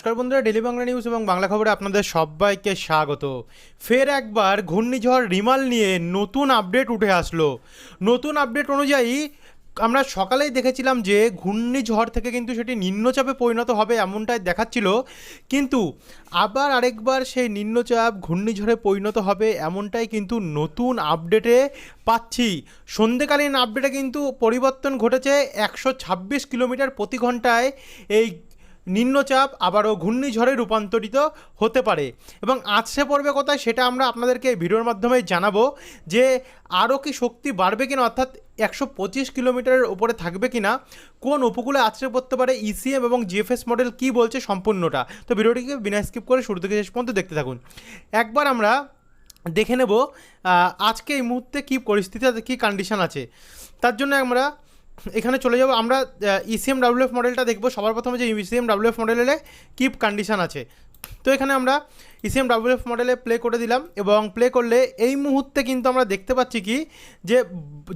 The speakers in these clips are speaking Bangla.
নমস্কার বন্ধুরা ডেলি বাংলা নিউজ এবং বাংলা খবরে আপনাদের সবাইকে স্বাগত। ফের একবার ঘূর্ণিঝড় রিমাল নিয়ে নতুন আপডেট উঠে আসলো। নতুন আপডেট অনুযায়ী আমরা সকালেই দেখেছিলাম যে ঘূর্ণিঝড় থেকে কিন্তু সেটি নিম্নচাপে পরিণত হবে এমনটাই দেখাচ্ছিল। কিন্তু আবার আরেকবার সেই নিম্নচাপ ঘূর্ণিঝড়ে পরিণত হবে এমনটাই কিন্তু নতুন আপডেটে পাচ্ছি। সন্ধেকালীন আপডেটে কিন্তু পরিবর্তন ঘটেছে একশো ছাব্বিশ কিলোমিটার প্রতি ঘন্টায়। এই নিম্নচাপ আবারও ঘূর্ণিঝড়ে রূপান্তরিত হতে পারে। এবং আছড়ে পড়বে কোথায় সেটা আমরা আপনাদেরকে ভিডিওর মাধ্যমে জানাব যে আরও কি শক্তি বাড়বে কিনা, অর্থাৎ একশো পঁচিশ কিলোমিটারের ওপরে থাকবে কিনা, কোন উপকূলে আছড়ে পড়তে পারে ইসিএম এবং জিএফএস মডেল কি বলছে সম্পূর্ণটা। তো ভিডিওটিকে বিনা স্কিপ করে শুরু থেকে শেষ পর্যন্ত দেখতে থাকুন। একবার আমরা দেখে নেব আজকে এই মুহূর্তে কী পরিস্থিতি আছে কী কন্ডিশান আছে। তার জন্য আমরা এখানে চলে যাব। আমরা ইসিএম ডাব্লিউএফ মডেলটা দেখব। সবার প্রথমে যে ইসিএম ডাব্লিউএফ মডেলে কিপ কন্ডিশন আছে। তো এখানে আমরা ইসিএম ডাব্লিউএফ মডেলে প্লে করে দিলাম এবং প্লে করলে এই মুহূর্তে কিন্তু আমরা দেখতে পাচ্ছি কি যে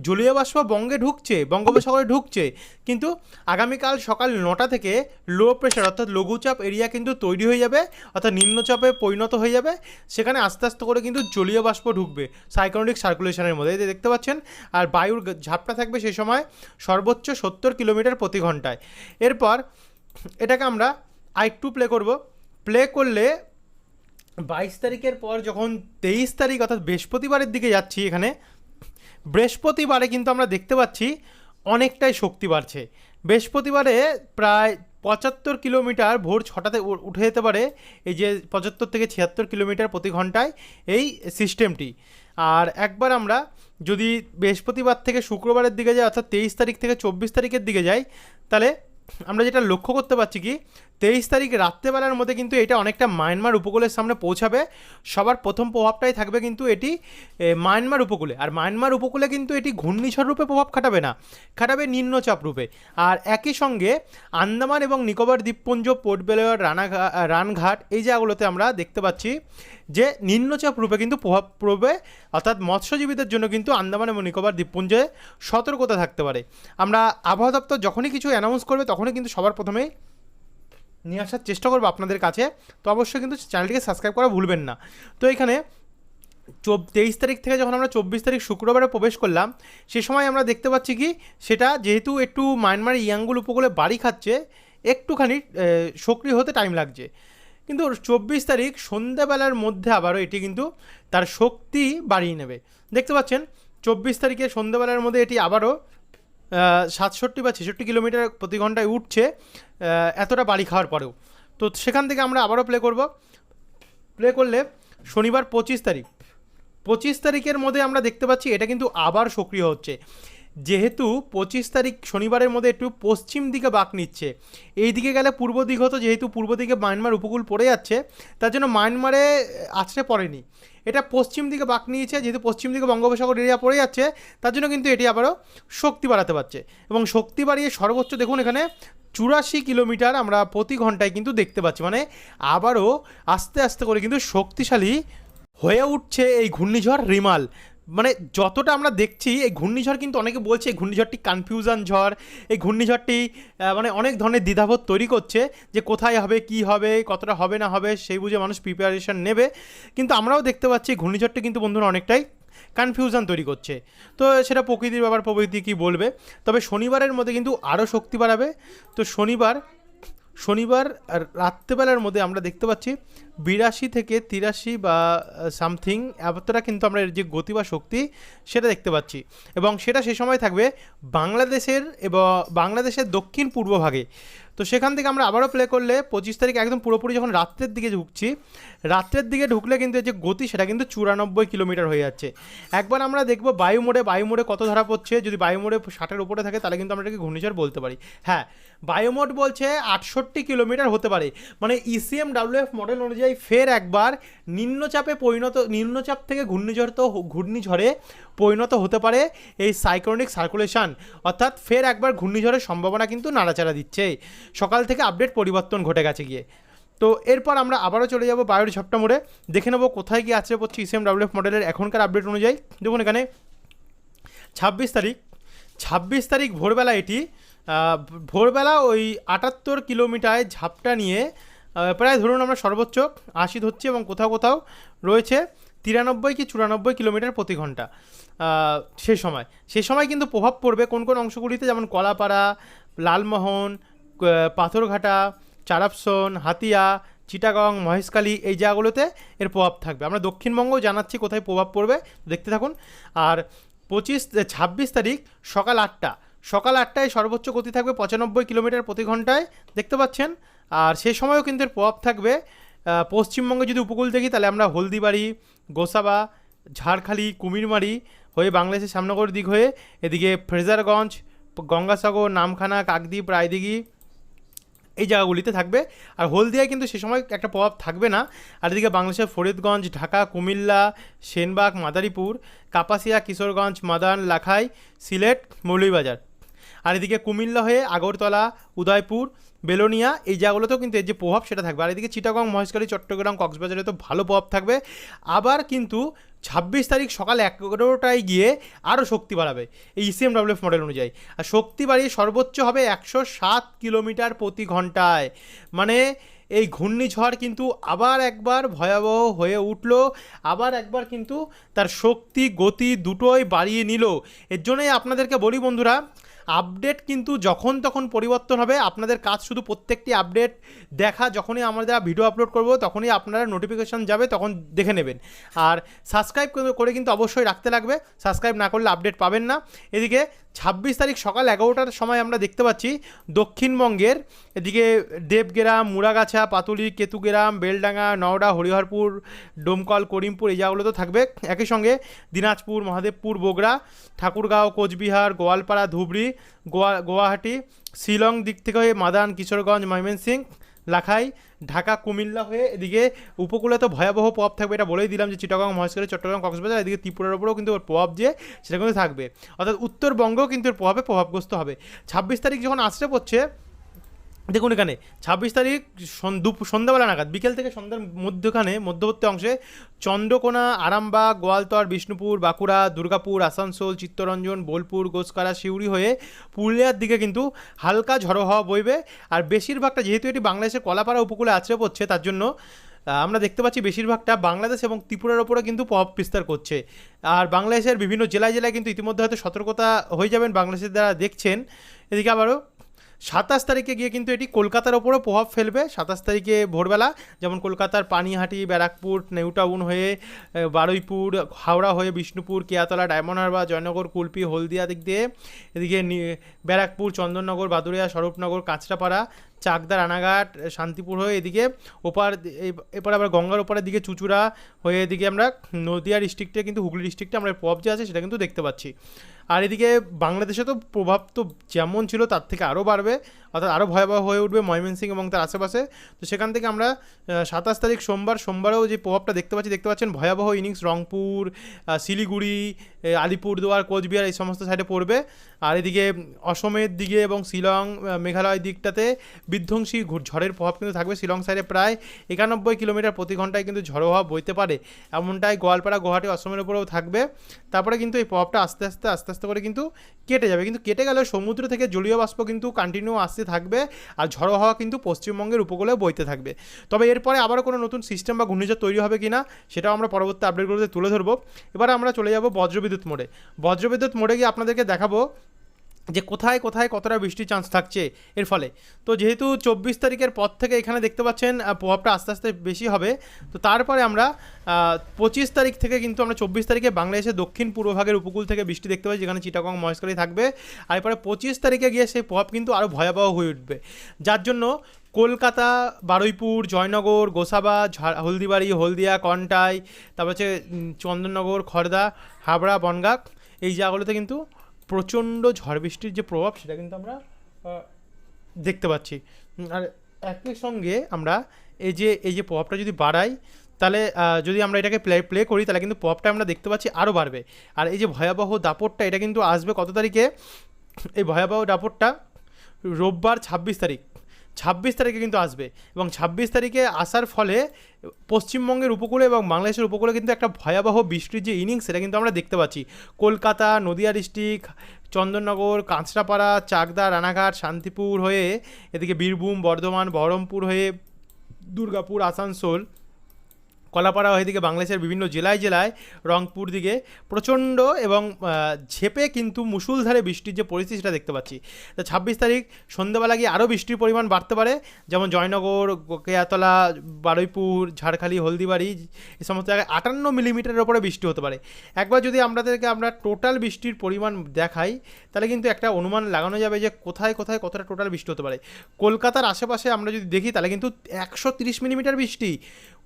জলীয় বাষ্প বঙ্গে ঢুকছে, বঙ্গোপসাগরে ঢুকছে। কিন্তু আগামীকাল সকাল নটা থেকে লো প্রেশার অর্থাৎ লঘুচাপ এরিয়া কিন্তু তৈরি হয়ে যাবে, অর্থাৎ নিম্নচাপে পরিণত হয়ে যাবে। সেখানে আস্তে আস্তে করে কিন্তু জলীয় বাষ্প ঢুকবে সাইক্লোনিক সার্কুলেশনের মধ্যে। যে দেখতে পাচ্ছেন, আর বায়ুর ঝাপটা থাকবে সেই সময় সর্বোচ্চ সত্তর কিলোমিটার প্রতি ঘন্টায়। এরপর এটাকে আমরা আরেকটু প্লে করব। প্লে করলে বাইশ তারিখের পর যখন তেইশ তারিখ অর্থাৎ বৃহস্পতিবারের দিকে যাচ্ছি এখানে, বৃহস্পতিবারে কিন্তু আমরা দেখতে পাচ্ছি অনেকটাই শক্তি বাড়ছে। বৃহস্পতিবারে প্রায় পঁচাত্তর কিলোমিটার ভোর ছটাতে উঠে যেতে পারে, এই যে পঁচাত্তর থেকে ছিয়াত্তর কিলোমিটার প্রতি ঘন্টায় এই সিস্টেমটি। আর একবার আমরা যদি বৃহস্পতিবার থেকে শুক্রবারের দিকে যাই, অর্থাৎ তেইশ তারিখ থেকে চব্বিশ তারিখের দিকে যাই, তাহলে আমরা যেটা লক্ষ্য করতে পারছি কি, তেইশ তারিখ রাত্রেবেলার মধ্যে কিন্তু এটা অনেকটা মায়ানমার উপকূলের সামনে পৌঁছাবে। সবার প্রথম প্রভাবটাই থাকবে কিন্তু এটি মায়ানমার উপকূলে। আর মায়ানমার উপকূলে কিন্তু এটি ঘূর্ণিঝড় রূপে প্রভাব খাটাবে না, খাটাবে নিম্নচাপ রূপে। আর একই সঙ্গে আন্দামান এবং নিকোবর দ্বীপপুঞ্জ, পোর্ট বেলোয়ার রানাঘা রানঘাট এই জায়গাগুলোতে আমরা দেখতে পাচ্ছি যে নিম্নচাপ রূপে কিন্তু প্রভাব পড়বে। অর্থাৎ মৎস্যজীবীদের জন্য কিন্তু আন্দামান এবং নিকোবর দ্বীপপুঞ্জে সতর্কতা থাকতে পারে। আমরা আবহাওয়া দপ্তর যখনই কিছু অ্যানাউন্স করবে, তখনই কিন্তু সবার প্রথমেই নিয়ে আসার চেষ্টা করব আপনাদের কাছে। তো অবশ্যই কিন্তু চ্যানেলটিকে সাবস্ক্রাইব করা ভুলবেন না। তো এখানে চব, তেইশ তারিখ থেকে যখন আমরা চব্বিশ তারিখ শুক্রবারে প্রবেশ করলাম, সে সময় আমরা দেখতে পাচ্ছি কি, সেটা যেহেতু একটু মায়ানমার ইয়াঙ্গুল উপকূলে বাড়ি খাচ্ছে, একটুখানি সক্রিয় হতে টাইম লাগছে। কিন্তু চব্বিশ তারিখ সন্ধ্যাবেলার মধ্যে আবারও এটি কিন্তু তার শক্তি বাড়িয়ে নেবে। দেখতে পাচ্ছেন, চব্বিশ তারিখে সন্ধ্যাবেলার মধ্যে এটি আবারও সাতষট্টি বা ছেষট্টি কিলোমিটার প্রতি ঘন্টায় উঠছে এতটা বাড়ি খাওয়ার পরেও। তো সেখান থেকে আমরা আবারও প্লে করব। প্লে করলে শনিবার পঁচিশ তারিখ, পঁচিশ তারিখের মধ্যে আমরা দেখতে পাচ্ছি এটা কিন্তু আবার সক্রিয় হচ্ছে। যেহেতু পঁচিশ তারিখ শনিবারের মধ্যে একটু পশ্চিম দিকে বাঁক নিচ্ছে, এই দিকে গেলে পূর্ব দিক হতো, যেহেতু পূর্ব দিকে মায়ানমার উপকূল পড়ে যাচ্ছে, তার জন্য মায়ানমারে আছড়ে পড়েনি। এটা পশ্চিম দিকে বাঁক নিয়েছে, যেহেতু পশ্চিম দিকে বঙ্গোপসাগর এরিয়া পড়ে যাচ্ছে, তার জন্য কিন্তু এটি আবারও শক্তি বাড়াতে পারছে। এবং শক্তি বাড়িয়ে সর্বোচ্চ দেখুন এখানে চুরাশি কিলোমিটার আমরা প্রতি ঘন্টায় কিন্তু দেখতে পাচ্ছি। মানে আবারও আস্তে আস্তে করে কিন্তু শক্তিশালী হয়ে উঠছে এই ঘূর্ণিঝড় রিমাল। মানে যতটা আমরা দেখছি, এই ঘূর্ণিঝড় কিন্তু অনেকে বলছে এই ঘূর্ণিঝড়টি কনফিউশন ঝড়, এই ঘূর্ণিঝড়টি মানে অনেক ধরনের দ্বিধাবোধ তৈরি করছে যে কোথায় হবে, কি হবে, কতটা হবে, না হবে, সেই বুঝে মানুষ প্রিপারেশন নেবে। কিন্তু আমরাও দেখতে পাচ্ছি ঘূর্ণিঝড়টি কিন্তু বন্ধুরা অনেকটাই কনফিউশন তৈরি করছে। তো সেটা প্রকৃতির ব্যাপার, প্রকৃতি কী বলবে? তবে শনিবারের মধ্যে কিন্তু আরও শক্তি বাড়াবে। তো শনিবার শনিবার রাত্রেবেলার মধ্যে আমরা দেখতে পাচ্ছি বিরাশি থেকে তিরাশি বা সামথিং, এতটা কিন্তু আমরা এর যে গতি বা শক্তি সেটা দেখতে পাচ্ছি। এবং সেটা সে সময় থাকবে বাংলাদেশের এবং বাংলাদেশের দক্ষিণ পূর্ব ভাগে। তো সেখান থেকে আমরা আবারও প্লে করলে পঁচিশ তারিখ একদম পুরোপুরি যখন রাত্রের দিকে ঢুকছি, রাত্রের দিকে ঢুকলে কিন্তু যে গতি সেটা কিন্তু চুরানব্বই কিলোমিটার হয়ে যাচ্ছে। একবার আমরা দেখব বায়ু মোড়ে বায়ু মোড়ে কত ধরা পড়ছে, যদি বায়ু মোড়ে ষাটের উপরে থাকে তাহলে কিন্তু আমরা এটাকে ঘূর্ণিঝড় বলতে পারি। হ্যাঁ বায়োমোড বলছে আটষট্টি কিলোমিটার হতে পারে। মানে ইসিএম ডাব্লিউএফ মডেল অনুযায়ী ফের একবার নিম্নচাপে পরিণত, নিম্নচাপ থেকে ঘূর্ণিঝড় তো ঘূর্ণিঝড়ে পরিণত হতে পারে এই সাইক্লোনিক সার্কুলেশন অর্থাৎ ফের একবার ঘূর্ণিঝড়ের সম্ভাবনা কিন্তু নাড়াচাড়া দিচ্ছে সকাল থেকে আপডেট পরিবর্তন ঘটে গেছে গিয়ে। তো এরপর আমরা আবারও চলে যাব বায়োর ঝপটা মোড়ে। দেখে নেব কোথায় গিয়ে আছে পড়ছে ইসিএম ডাব্লিউএফ মডেলের এখনকার আপডেট অনুযায়ী। দেখুন এখানে ছাব্বিশ তারিখ। ছাব্বিশ তারিখ ভোরবেলা এটি ভোরবেলা ওই আটাত্তর কিলোমিটার ঝাপটা নিয়ে প্রায় ধরুন আমরা সর্বোচ্চ আশি ধরছি এবং কোথাও কোথাও রয়েছে তিরানব্বই কি চুরানব্বই কিলোমিটার প্রতি ঘণ্টা সে সময়। সে সময় কিন্তু প্রভাব পড়বে কোন কোন অংশগুলিতে, যেমন কলাপাড়া, লালমোহন পাথরঘাটা, চারাপসন, হাতিয়া, চিটাগং, মহেশখালী, এই জায়গাগুলোতে এর প্রভাব থাকবে। আমরা দক্ষিণবঙ্গও জানাচ্ছি কোথায় প্রভাব পড়বে, দেখতে থাকুন। আর পঁচিশ ছাব্বিশ তারিখ সকাল আটটা। সকাল আটটায় সর্বোচ্চ গতি থাকবে পঁচানব্বই কিলোমিটার প্রতি ঘন্টায়, দেখতে পাচ্ছেন। আর সেই সময়ও কিন্তু এর প্রভাব থাকবে। পশ্চিমবঙ্গে যদি উপকূল দেখি, তাহলে আমরা হলদিবাড়ি, গোসাবা, ঝাড়খালি, কুমিরমারি হয়ে বাংলাদেশের শ্যামনগর দিক হয়ে এদিকে ফ্রেজারগঞ্জ, গঙ্গাসাগর, নামখানা, কাকদ্বীপ, রায়দিঘি এই জায়গাগুলিতে থাকবে। আর হলদিয়ায় কিন্তু সে সময় একটা প্রভাব থাকবে না। আর এদিকে বাংলাদেশের ফরিদগঞ্জ, ঢাকা, কুমিল্লা, সেনবাগ, মাদারীপুর, কাপাসিয়া, কিশোরগঞ্জ, মাদান, লাখাই, সিলেট, মৌলভীবাজার। আর এদিকে কুমিল্লা হয়ে আগরতলা, উদয়পুর বেলোনিয়া, এই জায়গাগুলোতেও কিন্তু এর যে প্রভাব সেটা থাকবে। আর এদিকে চিটাগং, মহেশখালী, চট্টগ্রাম, কক্সবাজারে তো ভালো প্রভাব থাকবে। আবার কিন্তু ছাব্বিশ তারিখ সকাল এগারোটায় গিয়ে আরও শক্তি বাড়াবে এই ইসিএম ডাব্লিউএফ মডেল অনুযায়ী। আর শক্তি বাড়িয়ে সর্বোচ্চ হবে একশো সাত কিলোমিটার প্রতি ঘন্টায়। মানে এই ঘূর্ণিঝড় কিন্তু আবার একবার ভয়াবহ হয়ে উঠল, আবার একবার কিন্তু তার শক্তি, গতি দুটোই বাড়িয়ে নিল। এর জন্যই আপনাদেরকে বলি বন্ধুরা আপডেট কিন্তু যখন তখন পরিবর্তন হবে। আপনাদের কাজ শুধু প্রত্যেকটি আপডেট দেখা, যখনই আমরা ভিডিও আপলোড করব, তখনই আপনারা নোটিফিকেশান যাবে, তখন দেখে নেবেন। আর সাবস্ক্রাইব করে কিন্তু অবশ্যই রাখতে লাগবে। সাবস্ক্রাইব না করলে আপডেট পাবেন না। এদিকে ছাব্বিশ তারিখ সকাল এগারোটার সময় আমরা দেখতে পাচ্ছি দক্ষিণবঙ্গের এদিকে দেবগ্রাম মুরাগাছা পাতুলি, কেতুগ্রাম, বেলডাঙ্গা, নওড়া, হরিহরপুর, ডোমকল, করিমপুর, এই জায়গাগুলো তো থাকবে। একই সঙ্গে দিনাজপুর, মহাদেবপুর, বগুড়া, ঠাকুরগাঁও, কোচবিহার, গোয়ালপাড়া, ধুবড়ি, গোয়া, গুয়াহাটি, শিলং দিক থেকে মাদান, কিশোরগঞ্জ ময়মনসিং লাখাই, ঢাকা, কুমিল্লা হয়ে এদিকে উপকূলে তো ভয়াবহ প্রভাব থাকবে, এটা বলেই দিলাম যে চিটাগং, মহেশখালী, চট্টগ্রাম, কক্সবাজার, এদিকে ত্রিপুরার উপরেও কিন্তু ওর প্রভাব যে সেটা কিন্তু থাকবে। অর্থাৎ উত্তরবঙ্গও কিন্তু এর প্রভাবে প্রভাবগ্রস্ত হবে। ছাব্বিশ তারিখ যখন আসতে পড়ছে দেখুন এখানে, ছাব্বিশ তারিখ সন- দুপ- সন্ধ্যাবেলা নাগাদ, বিকেল থেকে সন্ধ্যার মধ্যখানে, মধ্যবর্তী অংশে চন্দ্রকোনা, আরামবাগ, গোয়ালতর, বিষ্ণুপুর, বাঁকুড়া, দুর্গাপুর, আসানসোল, চিত্তরঞ্জন, বোলপুর, গোসকারা শিউরি হয়ে পুরুলিয়ার দিকে কিন্তু হালকা ঝড়ো হওয়া বইবে। আর বেশিরভাগটা যেহেতু এটি বাংলাদেশের কলাপাড়া উপকূলে আছড়ে পড়ছে, তার জন্য আমরা দেখতে পাচ্ছি বেশিরভাগটা বাংলাদেশ এবং ত্রিপুরার ওপরে কিন্তু প্রভাব বিস্তার করছে। আর বাংলাদেশের বিভিন্ন জেলায় জেলায় কিন্তু ইতিমধ্যে হয়তো সতর্কতা হয়ে যাবেন বাংলাদেশের দ্বারা দেখছেন। এদিকে আবারও সাতাশ তারিখে গিয়ে কিন্তু এটি কলকাতার ওপরও প্রভাব ফেলবে। সাতাশ তারিখে ভোরবেলা যেমন কলকাতার পানিহাটি, ব্যারাকপুর, নিউটাউন হয়ে বারুইপুর, হাওড়া হয়ে বিষ্ণুপুর, কেয়াতলা, ডায়মন্ড হারবার, জয়নগর, কুলপি, হলদিয়া দিক দিয়ে এদিকে ব্যারাকপুর, চন্দননগর, বাদুড়িয়া, স্বরূপনগর, কাঁচরাপাড়া, চাকদা, রানাঘাট, শান্তিপুর হয়ে এদিকে ওপার এরপর আবার গঙ্গার ওপারের দিকে চুচুড়া হয়ে এদিকে আমরা নদিয়া ডিস্ট্রিক্টে কিন্তু হুগলি ডিস্ট্রিক্টে আমরা প্রভাব যে আছে সেটা কিন্তু দেখতে পাচ্ছি। আর এদিকে বাংলাদেশে তো প্রভাব তো যেমন ছিল, তার থেকে আরও বাড়বে, অর্থাৎ আরও ভয়াবহ হয়ে উঠবে ময়মনসিং এবং তার আশেপাশে। তো সেখান থেকে আমরা সাতাশ তারিখ সোমবার, সোমবারেও যে প্রভাবটা দেখতে পাচ্ছি, দেখতে পাচ্ছেন ভয়াবহ ইনিংস রংপুর শিলিগুড়ি আলিপুরদুয়ার, কোচবিহার এই সমস্ত সাইডে পড়বে। আর এদিকে অসমের দিকে এবং শিলং মেঘালয় দিকটাতে বিধ্বংসী ঝড়ের প্রভাব কিন্তু থাকবে শিলং সাইডে প্রায় একানব্বই কিলোমিটার প্রতি ঘন্টায় কিন্তু ঝড়ো হওয়া বইতে পারে। এমনটাই গোয়ালপাড়া, গুয়াহাটি, অসমের উপরেও থাকবে। তারপরে কিন্তু এই প্রভাবটা আস্তে আস্তে আস্তে আস্তে করে কিন্তু কেটে যাবে। কিন্তু কেটে গেলে সমুদ্র থেকে জলীয় বাষ্প কিন্তু কন্টিনিউ আসতে থাকবে আর ঝড়ো হাওয়া কিন্তু পশ্চিমবঙ্গের উপকূলে বইতে থাকবে। তবে এরপরে আবার কোনো নতুন সিস্টেম বা ঘূর্ণিঝড় তৈরি হবে কি না সেটাও আমরা পরবর্তী আপডেটগুলোতে তুলে ধরবো। এবার আমরা চলে যাব বজ্রবিদ্যুৎ মোড়ে। বজ্রবিদ্যুৎ মোড়ে গিয়ে আপনাদেরকে দেখাবো যে কোথায় কোথায় কতটা বৃষ্টির চান্স থাকছে এর ফলে। তো যেহেতু চব্বিশ তারিখের পর থেকে এখানে দেখতে পাচ্ছেন প্রভাবটা আস্তে আস্তে বেশি হবে। তো তারপরে আমরা পঁচিশ তারিখ থেকে কিন্তু আমরা চব্বিশ তারিখে বাংলাদেশের দক্ষিণ পূর্বভাগের উপকূল থেকে বৃষ্টি দেখতে পাই, যেখানে চিটাগং মহেশখালী থাকবে। আর এরপরে পঁচিশ তারিখে গিয়ে সেই প্রভাব কিন্তু আরও ভয়াবহ হয়ে উঠবে। যার জন্য কলকাতা, বারুইপুর, জয়নগর, গোসাবা হলদিবাড়ি, হলদিয়া, কন্টাই, তারপর হচ্ছে চন্দননগর খড়দা হাবড়া, বনগাঁ, এই জায়গাগুলোতে কিন্তু প্রচণ্ড ঝড় বৃষ্টির যে প্রভাব, সেটা কিন্তু আমরা দেখতে পাচ্ছি। আর একই সঙ্গে আমরা এই যে এই যে প্রভাবটা যদি বাড়াই, তাহলে যদি আমরা এটাকে প্লে প্লে করি, তাহলে কিন্তু প্রভাবটা আমরা দেখতে পাচ্ছি আরও বাড়বে। আর এই যে ভয়াবহ দাপটটা, এটা কিন্তু আসবে কত তারিখে? এই ভয়াবহ দাপটটা রোববার ছাব্বিশ তারিখ। ছাব্বিশ তারিখে কিন্তু আসবে এবং ছাব্বিশ তারিখে আসার ফলে পশ্চিমবঙ্গের উপকূলে এবং বাংলাদেশের উপকূলে কিন্তু একটা ভয়াবহ বৃষ্টির যে ইনিংস, সেটা কিন্তু আমরা দেখতে পাচ্ছি। কলকাতা, নদিয়া ডিস্ট্রিক্ট, চন্দননগর, কাঁচরাপাড়া, চাকদা, রানাঘাট, শান্তিপুর হয়ে এদিকে বীরভূম, বর্ধমান, বহরমপুর হয়ে দুর্গাপুর, আসানসোল কলাপাড়া এদিকে বাংলাদেশের বিভিন্ন জেলায় জেলায় রংপুর দিকে প্রচণ্ড এবং ঝেপে কিন্তু মুসুলধারে বৃষ্টির যে পরিস্থিতি সেটা দেখতে পাচ্ছি। তো ছাব্বিশ তারিখ সন্ধ্যেবেলা গিয়ে আরও বৃষ্টির পরিমাণ বাড়তে পারে, যেমন জয়নগর, কেয়াতলা, বারুইপুর, ঝাড়খালি, হলদিবাড়ি এই সমস্ত জায়গায় আটান্ন মিলিমিটারের ওপরে বৃষ্টি হতে পারে। একবার যদি আপনাদেরকে আমরা টোটাল বৃষ্টির পরিমাণ দেখাই তাহলে কিন্তু একটা অনুমান লাগানো যাবে যে কোথায় কোথায় কতটা টোটাল বৃষ্টি হতে পারে। কলকাতার আশেপাশে আমরা যদি দেখি, তাহলে কিন্তু একশো তিরিশ মিলিমিটার বৃষ্টি।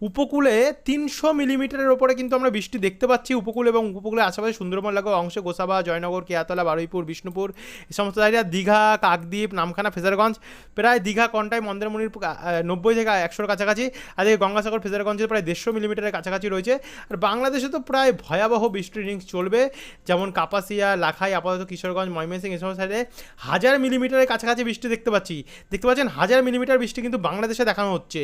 উপকূলে তিনশো মিলিমিটারের ওপরে কিন্তু আমরা বৃষ্টি দেখতে পাচ্ছি। উপকূল এবং উপকূলের আশেপাশে সুন্দরবন লাগোয়া অংশে গোসাবা, জয়নগর, কেয়াতলা, বারুইপুর, বিষ্ণুপুর এই সমস্ত জায়গা দীঘা, কাকদ্বীপ, নামখানা, ফেজারগঞ্জ, প্রায় দীঘা, কন্টাই, মন্দারমণির নব্বই থেকে একশোর কাছাকাছি। আর এই গঙ্গাসাগর, ফেজারগঞ্জের প্রায় দেড়শো মিলিমিটারের কাছাকাছি রয়েছে। আর বাংলাদেশে তো প্রায় ভয়াবহ বৃষ্টির রিংস চলবে। যেমন কাপাসিয়া, লাখাই, আপাতত কিশোরগঞ্জ ময়মনসিংহ সমস্ত সাইডে হাজার মিলিমিটারের কাছাকাছি বৃষ্টি দেখতে পাচ্ছি। দেখতে পাচ্ছেন হাজার মিলিমিটার বৃষ্টি কিন্তু বাংলাদেশে দেখানো হচ্ছে।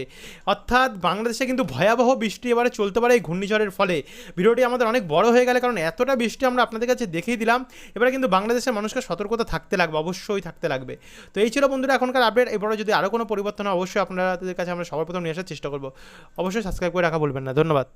অর্থাৎ বাংলাদেশে কিন্তু ভয়াবহ বৃষ্টি এবারে চলতে পারে এই ঘূর্ণিঝড়ের ফলে। ভিডিওটি আমাদের অনেক বড় হয়ে গেলে কারণ এতটা বৃষ্টি আমরা আপনাদের কাছে দেখিয়ে দিলাম। এবারে কিন্তু বাংলাদেশের মানুষকে সতর্কতা থাকতে লাগবে, অবশ্যই থাকতে লাগবে। তো এই ছিল বন্ধুরা এখনকার আপডেট এবারে যদি আরও কোনো পরিবর্তন হয়, অবশ্যই আপনাদের কাছে আমরা সবার প্রথম নিয়ে আসার চেষ্টা করব। অবশ্যই সাবস্ক্রাইব করে রাখা বলবেন না। ধন্যবাদ।